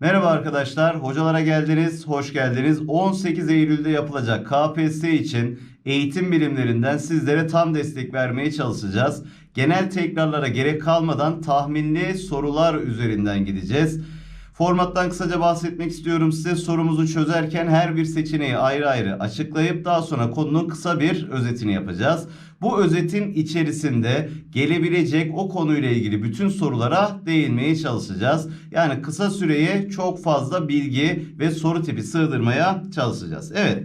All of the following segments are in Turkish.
Merhaba arkadaşlar, hocalara geldiniz, hoş geldiniz. 18 Eylül'de yapılacak KPSS için eğitim bilimlerinden sizlere tam destek vermeye çalışacağız. Genel tekrarlara gerek kalmadan tahminli sorular üzerinden gideceğiz. Formattan kısaca bahsetmek istiyorum size. Sorumuzu çözerken her bir seçeneği ayrı ayrı açıklayıp daha sonra konunun kısa bir özetini yapacağız. Bu özetin içerisinde gelebilecek o konuyla ilgili bütün sorulara değinmeye çalışacağız. Yani kısa süreye çok fazla bilgi ve soru tipi sığdırmaya çalışacağız. Evet.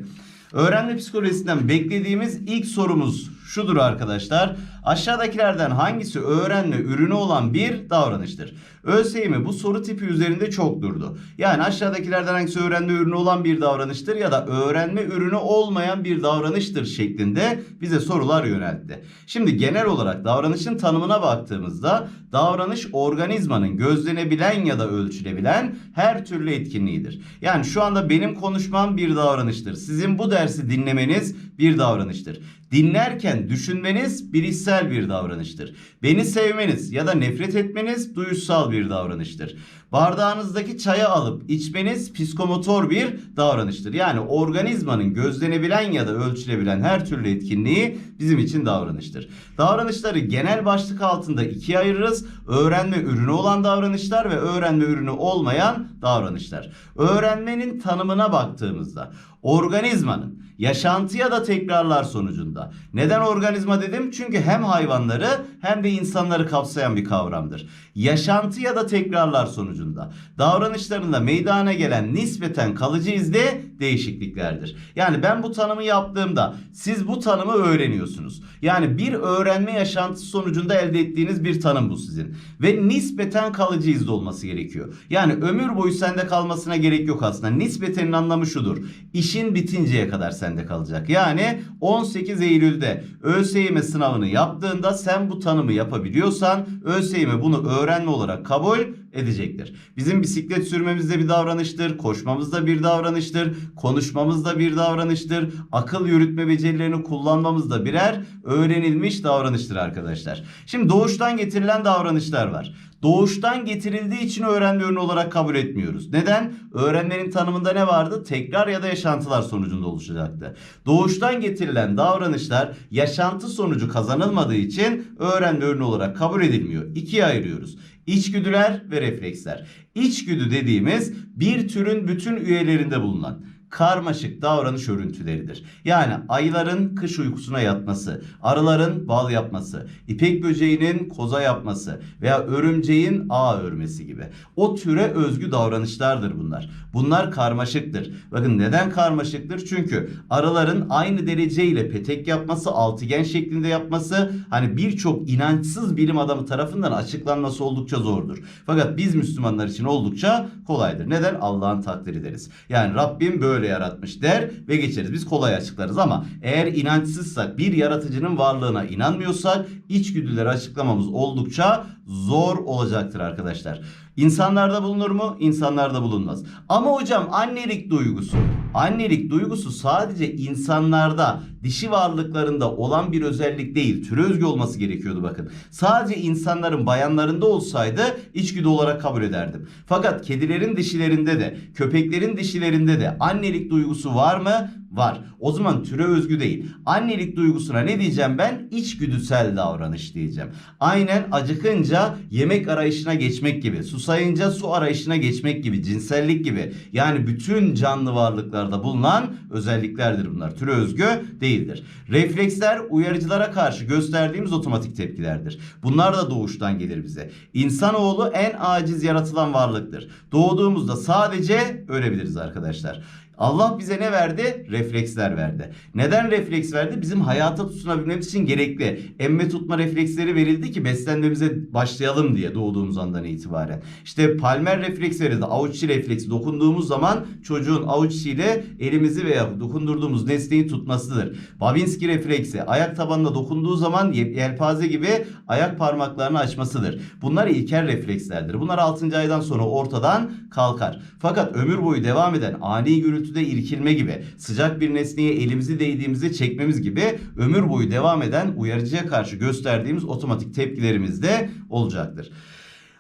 Öğrenme psikolojisinden beklediğimiz ilk sorumuz şudur arkadaşlar. Aşağıdakilerden hangisi öğrenme ürünü olan bir davranıştır? ÖSYM bu soru tipi üzerinde çok durdu. Yani aşağıdakilerden hangisi öğrenme ürünü olan bir davranıştır ya da öğrenme ürünü olmayan bir davranıştır şeklinde bize sorular yöneltti. Şimdi genel olarak davranışın tanımına baktığımızda davranış organizmanın gözlenebilen ya da ölçülebilen her türlü etkinliğidir. Yani şu anda benim konuşmam bir davranıştır. Sizin bu dersi dinlemeniz bir davranıştır. Dinlerken düşünmeniz bilişsel bir davranıştır. Beni sevmeniz ya da nefret etmeniz duyuşsal bir davranıştır. Bardağınızdaki çayı alıp içmeniz psikomotor bir davranıştır. Yani organizmanın gözlenebilen ya da ölçülebilen her türlü etkinliği bizim için davranıştır. Davranışları genel başlık altında ikiye ayırırız. Öğrenme ürünü olan davranışlar ve öğrenme ürünü olmayan davranışlar. Öğrenmenin tanımına baktığımızda organizmanın yaşantı ya da tekrarlar sonucunda. Neden organizma dedim? Çünkü hem hayvanları hem de insanları kapsayan bir kavramdır. Yaşantı ya da tekrarlar sonucunda davranışlarında meydana gelen nispeten kalıcı izle değişikliklerdir. Yani ben bu tanımı yaptığımda siz bu tanımı öğreniyorsunuz. Yani bir öğrenme yaşantısı sonucunda elde ettiğiniz bir tanım bu sizin. Ve nispeten kalıcı izde olması gerekiyor. Yani ömür boyu sende kalmasına gerek yok aslında. Nispetenin anlamı şudur. İşin bitinceye kadar sende kalacak. Yani 18 Eylül'de ÖSYM sınavını yaptığında sen bu tanımı yapabiliyorsan ÖSYM bunu öğrenme olarak kabul edecektir. Bizim bisiklet sürmemiz de bir davranıştır, koşmamız da bir davranıştır, konuşmamız da bir davranıştır, akıl yürütme becerilerini kullanmamız da birer öğrenilmiş davranıştır arkadaşlar. Şimdi doğuştan getirilen davranışlar var. Doğuştan getirildiği için öğrenme ürünü olarak kabul etmiyoruz. Neden? Öğrenmenin tanımında ne vardı? Tekrar ya da yaşantılar sonucunda oluşacaktı. Doğuştan getirilen davranışlar yaşantı sonucu kazanılmadığı için öğrenme ürünü olarak kabul edilmiyor. İkiye ayırıyoruz. İçgüdüler ve refleksler. İçgüdü dediğimiz bir türün bütün üyelerinde bulunan karmaşık davranış örüntüleridir. Yani ayıların kış uykusuna yatması, arıların bal yapması, ipek böceğinin koza yapması veya örümceğin ağ örmesi gibi. O türe özgü davranışlardır bunlar. Bunlar karmaşıktır. Bakın neden karmaşıktır? Çünkü arıların aynı dereceyle petek yapması, altıgen şeklinde yapması hani birçok inançsız bilim adamı tarafından açıklanması oldukça zordur. Fakat biz Müslümanlar için oldukça kolaydır. Neden? Allah'ın takdiri deriz. Yani Rabbim böyle yaratmış der ve geçeriz. Biz kolay açıklarız ama eğer inançsızsak bir yaratıcının varlığına inanmıyorsak içgüdüleri açıklamamız oldukça zor olacaktır arkadaşlar. İnsanlarda bulunur mu? İnsanlarda bulunmaz. Ama hocam annelik duygusu. Annelik duygusu sadece insanlarda, dişi varlıklarında olan bir özellik değil. Türe özgü olması gerekiyordu bakın. Sadece insanların bayanlarında olsaydı içgüdü olarak kabul ederdim. Fakat kedilerin dişilerinde de, köpeklerin dişilerinde de annelik duygusu var mı? Var. O zaman türe özgü değil. Annelik duygusuna ne diyeceğim ben? İçgüdüsel davranış diyeceğim. Aynen acıkınca yemek arayışına geçmek gibi, susayınca su arayışına geçmek gibi, cinsellik gibi. Yani bütün canlı varlıklarda bulunan özelliklerdir bunlar. Türe özgü değildir. Refleksler uyarıcılara karşı gösterdiğimiz otomatik tepkilerdir. Bunlar da doğuştan gelir bize. İnsanoğlu en aciz yaratılan varlıktır. Doğduğumuzda sadece ölebiliriz arkadaşlar. Allah bize ne verdi? Refleksler verdi. Neden refleks verdi? Bizim hayata tutunabilmemiz için gerekli. Emme tutma refleksleri verildi ki beslenmemize başlayalım diye doğduğumuz andan itibaren. İşte palmer refleks verildi. Avuç refleksi dokunduğumuz zaman çocuğun avuç içiyle elimizi veya dokundurduğumuz nesneyi tutmasıdır. Babinski refleksi ayak tabanına dokunduğu zaman yelpaze gibi ayak parmaklarını açmasıdır. Bunlar ilkel reflekslerdir. Bunlar 6. aydan sonra ortadan kalkar. Fakat ömür boyu devam eden ani gürültüde irkilme gibi, sıcak bir nesneye elimizi değdiğimizde çekmemiz gibi ömür boyu devam eden uyarıcıya karşı gösterdiğimiz otomatik tepkilerimiz de olacaktır.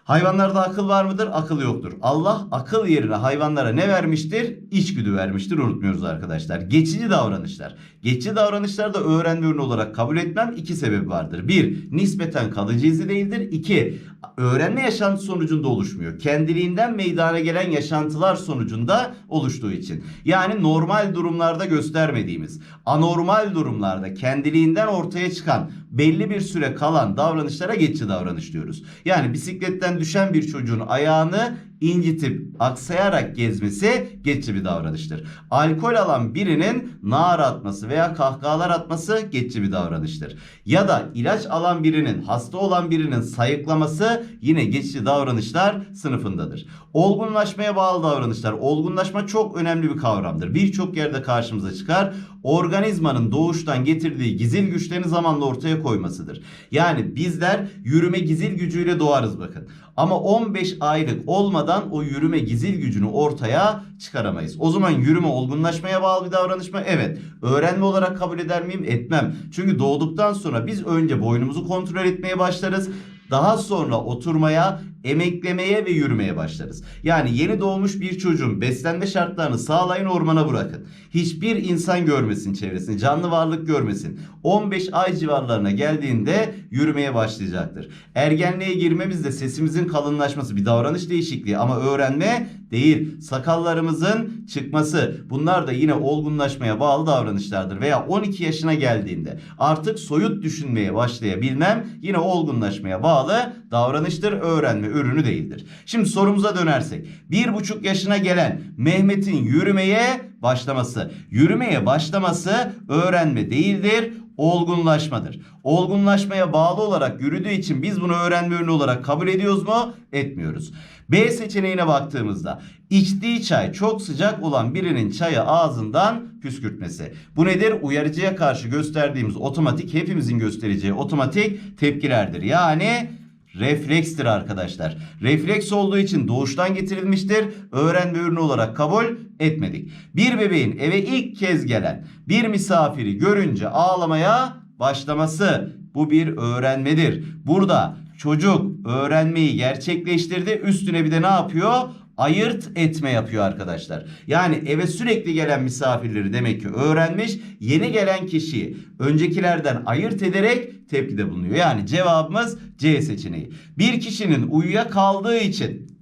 Hayvanlarda akıl var mıdır? Akıl yoktur. Allah akıl yerine hayvanlara ne vermiştir? İçgüdü vermiştir. Unutmuyoruz arkadaşlar. Geçici davranışlar. Geçici davranışlarda öğrenme ürünü olarak kabul etmem iki sebebi vardır. Bir, nispeten kalıcı izi değildir. İki, öğrenme yaşantısı sonucunda oluşmuyor. Kendiliğinden meydana gelen yaşantılar sonucunda oluştuğu için. Yani normal durumlarda göstermediğimiz, anormal durumlarda kendiliğinden ortaya çıkan belli bir süre kalan davranışlara geçici davranış diyoruz. Yani bisikletten düşen bir çocuğun ayağını incitip aksayarak gezmesi geçici bir davranıştır. Alkol alan birinin nar atması veya kahkahalar atması geçici bir davranıştır. Ya da ilaç alan birinin, hasta olan birinin sayıklaması yine geçici davranışlar sınıfındadır. Olgunlaşmaya bağlı davranışlar. Olgunlaşma çok önemli bir kavramdır. Birçok yerde karşımıza çıkar. Organizmanın doğuştan getirdiği gizil güçlerini zamanla ortaya koymasıdır. Yani bizler yürüme gizil gücüyle doğarız bakın. Ama 15 aylık olmadan o yürüme gizil gücünü ortaya çıkaramayız. O zaman yürüme olgunlaşmaya bağlı bir davranış mı? Evet. Öğrenme olarak kabul eder miyim? Etmem. Çünkü doğduktan sonra biz önce boynumuzu kontrol etmeye başlarız. Daha sonra oturmaya, emeklemeye ve yürümeye başlarız. Yani yeni doğmuş bir çocuğun beslenme şartlarını sağlayın ormana bırakın. Hiçbir insan görmesin çevresini, canlı varlık görmesin. 15 ay civarlarına geldiğinde yürümeye başlayacaktır. Ergenliğe girmemizde sesimizin kalınlaşması bir davranış değişikliği ama öğrenme değil. Sakallarımızın çıkması bunlar da yine olgunlaşmaya bağlı davranışlardır. Veya 12 yaşına geldiğinde artık soyut düşünmeye başlayabilmem yine olgunlaşmaya bağlı davranıştır. Öğrenme ürünü değildir. Şimdi sorumuza dönersek. Bir buçuk yaşına gelen Mehmet'in yürümeye başlaması. Yürümeye başlaması öğrenme değildir olgunlaşmadır. Olgunlaşmaya bağlı olarak yürüdüğü için biz bunu öğrenme ürünü olarak kabul ediyoruz mu? Etmiyoruz. B seçeneğine baktığımızda içtiği çay çok sıcak olan birinin çayı ağzından püskürtmesi. Bu nedir? Uyarıcıya karşı gösterdiğimiz otomatik hepimizin göstereceği otomatik tepkilerdir. Yani reflekstir arkadaşlar. Refleks olduğu için doğuştan getirilmiştir. Öğrenme ürünü olarak kabul etmedik. Bir bebeğin eve ilk kez gelen bir misafiri görünce ağlamaya başlaması bu bir öğrenmedir. Burada çocuk öğrenmeyi gerçekleştirdi. Üstüne bir de ne yapıyor? ayırt etme yapıyor arkadaşlar. Yani eve sürekli gelen misafirleri demek ki öğrenmiş. Yeni gelen kişiyi öncekilerden ayırt ederek tepkide bulunuyor. Yani cevabımız C seçeneği. Bir kişinin uyuya kaldığı için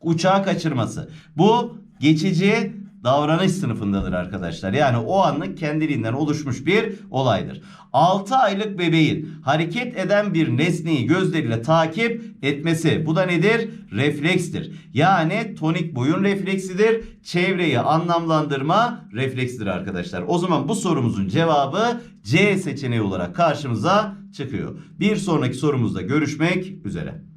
uçağı kaçırması. Bu geçici davranış sınıfındadır arkadaşlar. Yani o anlık kendiliğinden oluşmuş bir olaydır. 6 aylık bebeğin hareket eden bir nesneyi gözleriyle takip etmesi. Bu da nedir? Reflekstir. Yani tonik boyun refleksidir. Çevreyi anlamlandırma refleksidir arkadaşlar. O zaman bu sorumuzun cevabı C seçeneği olarak karşımıza çıkıyor. Bir sonraki sorumuzda görüşmek üzere.